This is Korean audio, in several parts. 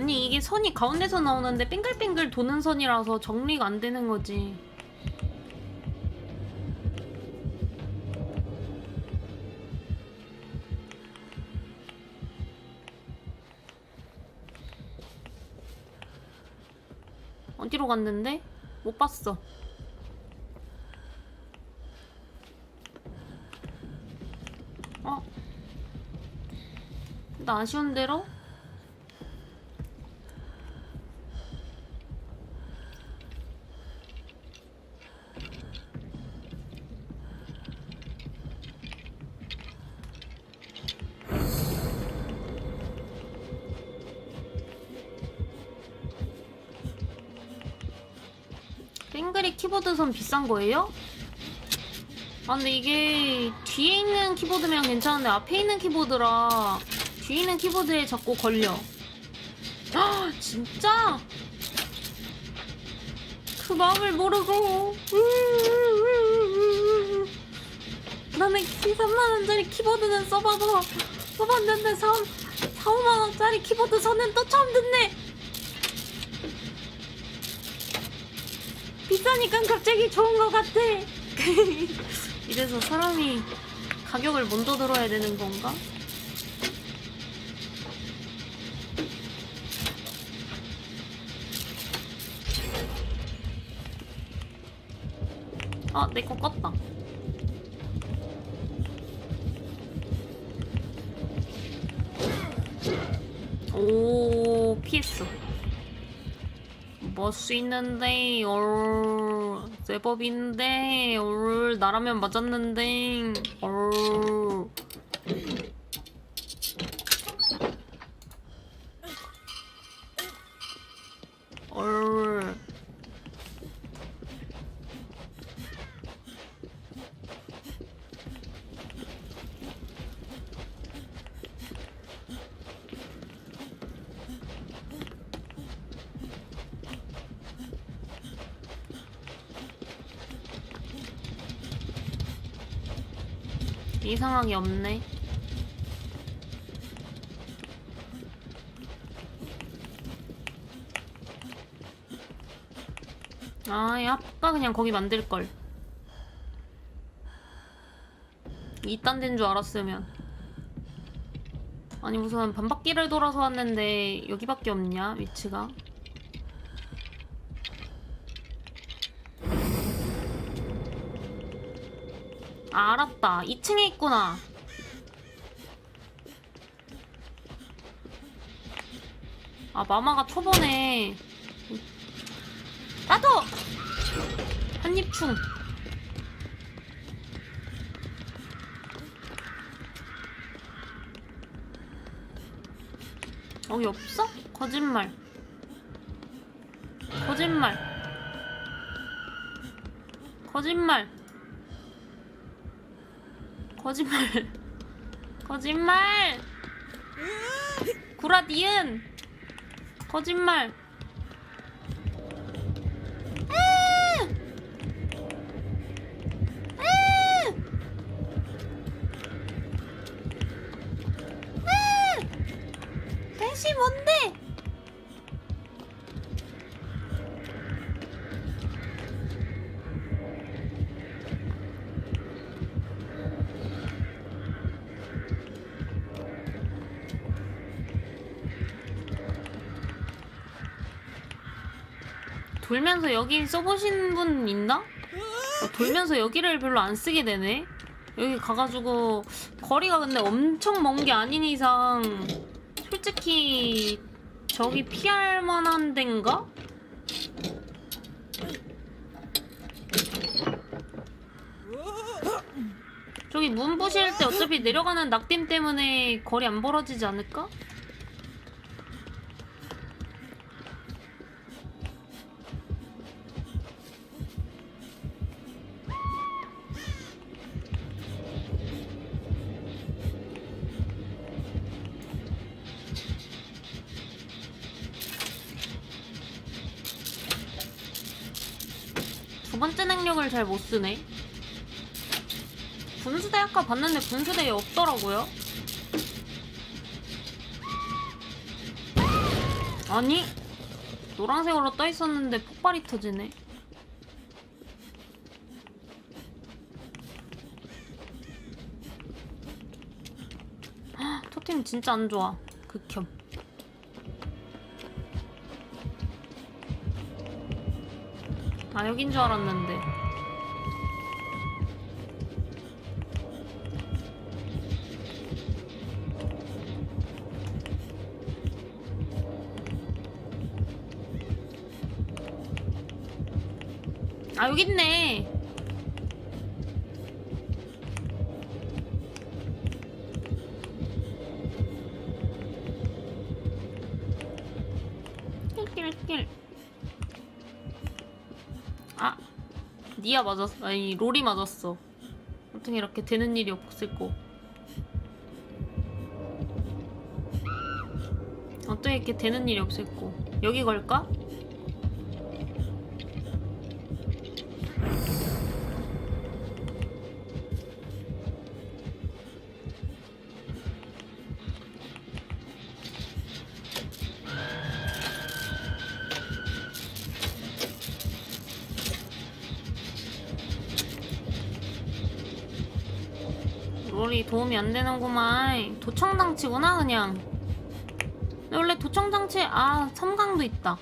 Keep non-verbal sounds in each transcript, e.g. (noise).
아니 이게 선이 가운데서 나오는데 빙글빙글 도는 선이라서 정리가 안 되는 거지. 어디로 갔는데? 못 봤어. 어? 나 아쉬운 대로? 땡그리 키보드 선 비싼 거예요? 아 근데 이게 뒤에 있는 키보드면 괜찮은데 앞에 있는 키보드라 뒤에 있는 키보드에 자꾸 걸려 아 진짜? 그 마음을 모르고 나는 3만원짜리 키보드는 써봐도 써봤는데 3, 4, 5만원짜리 키보드 선은 또 처음 듣네 비싸니까 갑자기 좋은 것 같아. (laughs) 이래서 사람이 가격을 먼저 들어야 되는 건가? 아, 내 거 껐다. 오, 피했어. 뭐수 있는데 얼 제법인데 얼 나라면 맞았는데 얼얼 이상하게 없네. 아, 야, 아까 그냥 거기 만들 걸. 이딴 데인 줄 알았으면. 아니 무슨 반바퀴를 돌아서 왔는데 여기밖에 없냐 위치가? 아, 알았다. 2층에 있구나. 아, 마마가 초반에 나도 한입충. 여기 없어? 거짓말. 거짓말. 거짓말. 거짓말. 거짓말. 구라디은. 거짓말. 돌면서 여기 써보신 분 있나? 어, 돌면서 여기를 별로 안 쓰게 되네. 여기 가가지고 거리가 근데 엄청 먼 게 아닌 이상 솔직히 저기 피할 만한 데인가? 저기 문 부실 때 어차피 내려가는 낙댐 때문에 거리 안 벌어지지 않을까? 번째 능력을 잘 못 쓰네. 분수대 아까 봤는데 분수대에 없더라고요. 아니 노란색으로 떠 있었는데 폭발이 터지네. 헉, 토템 진짜 안 좋아. 극혐. 아 여긴 줄 알았는데. 아 여기 있네. 니아 맞았어. 아니 롤이 맞았어. 어떻게 이렇게 되는 일이 없을 거. 어떻게 이렇게 되는 일이 없을 거. 여기 걸까? 롤이 도움이 안 되는구만. 도청장치구나 그냥. 원래 도청장치 아 섬광도 있다.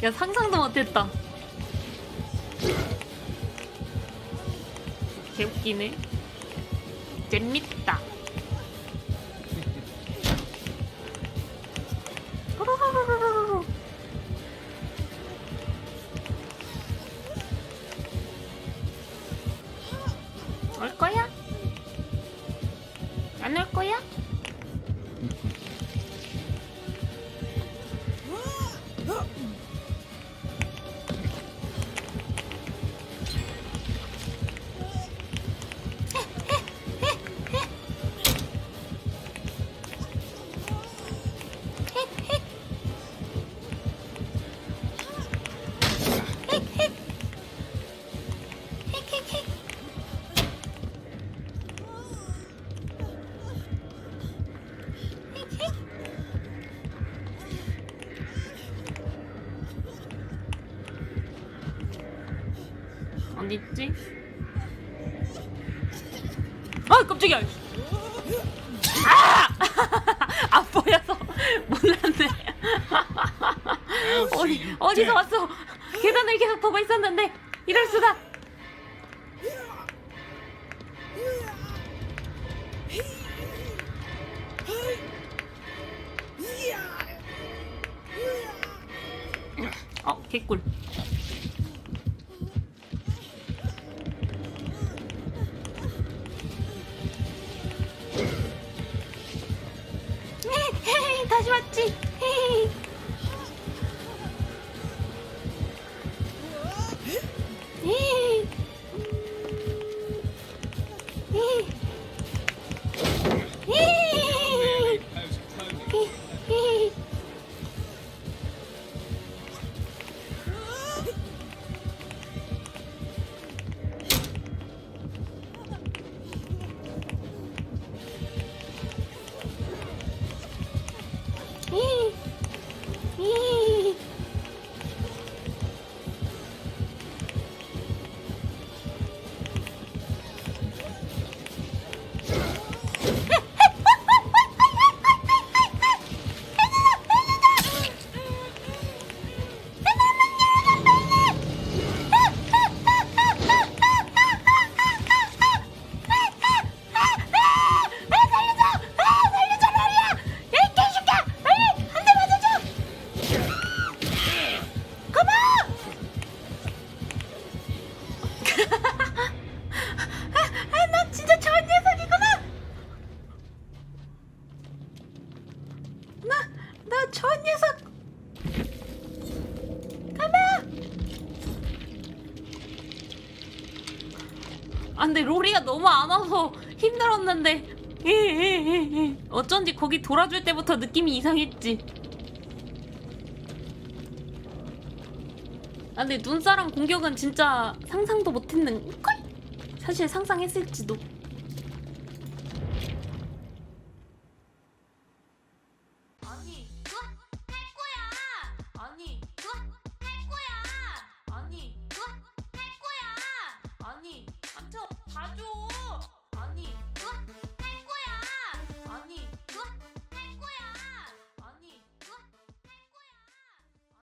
야 상상도 못했다. 개웃기네. 재밌다. (laughs) 올 거야? 어딨지? 아 깜짝이야! 아! (laughs) 안 보여서 몰랐네. 어디 어디서 왔어? 계단을 계속 보고 있었는데 이럴 수가. 어 개꿀. 다시 왔지. 아 근데 로리가 너무 안 와서 힘들었는데. 어쩐지 거기 돌아줄 때부터 느낌이 이상했지 아 근데 눈사람 공격은 진짜 상상도 못했는 걸? 사실 상상했을지도 do.